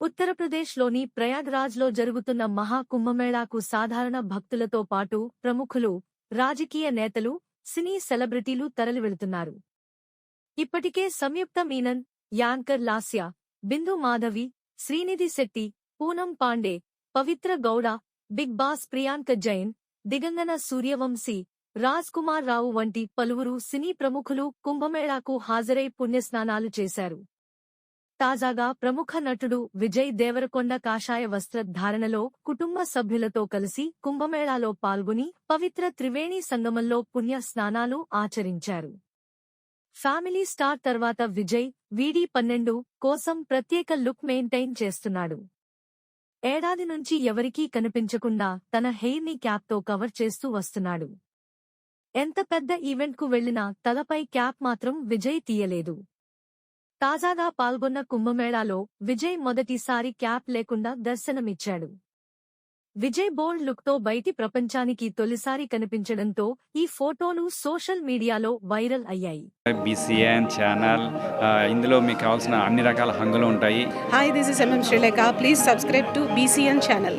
ఉత్తరప్రదేశ్లోని ప్రయాగ్రాజ్లో జరుగుతున్న మహాకుంభమేళాకు సాధారణ భక్తులతో పాటు ప్రముఖులు రాజకీయ నేతలు సినీ సెలబ్రిటీలు తరలివెళుతున్నారు. ఇప్పటికే Samyuktha Menon anchor Lasya Bindu Madhavi Srinidhi Shetty Poonam Pandey Pavithra Gowda Bigg Boss Priyanka Jain Digangana Suryavanshi Raj Kumar Rao వంటి పలువురు సినీ ప్రముఖులు కుంభమేళాకు హాజరై పుణ్యస్నానాలు చేశారు. తాజాగా ప్రముఖ నటుడు విజయ్ దేవరకొండ కాషాయ వస్త్ర ధారణలో కుటుంబ సభ్యులతో కలిసి కుంభమేళాలో పాల్గొని పవిత్ర త్రివేణి సంగమంలో పుణ్య స్నానాలు ఆచరించారు. ఫ్యామిలీ స్టార్ తర్వాత విజయ్ వీడి పన్నెండు కోసం ప్రత్యేక లుక్ మెయింటైన్ చేస్తున్నాడు. ఏడాది నుంచి ఎవరికీ కనిపించకుండా తన హెయిర్ని క్యాప్తో కవర్ చేస్తూ వస్తున్నాడు. ఎంత పెద్ద ఈవెంట్కు వెళ్ళినా తలపై క్యాప్ మాత్రం విజయ్ తీయలేదు. తాజాగా పాల్గొన్న కుంభమేళాలో విజయ్ మొదటిసారి క్యాప్ లేకుండా దర్శనమిచ్చాడు విజయ్ బోల్డ్ లుక్తో బయటి ప్రపంచానికి తొలిసారి కనిపించడంతో ఈ ఫోటోలు సోషల్ మీడియాలో వైరల్ అయ్యాయి బీసీఎన్ ఛానల్ ఇందులో మీకు కావాల్సిన అన్ని రకాల హంగులు ఉంటాయి Hi, this is MM Sri Lanka. Please subscribe to BCN channel.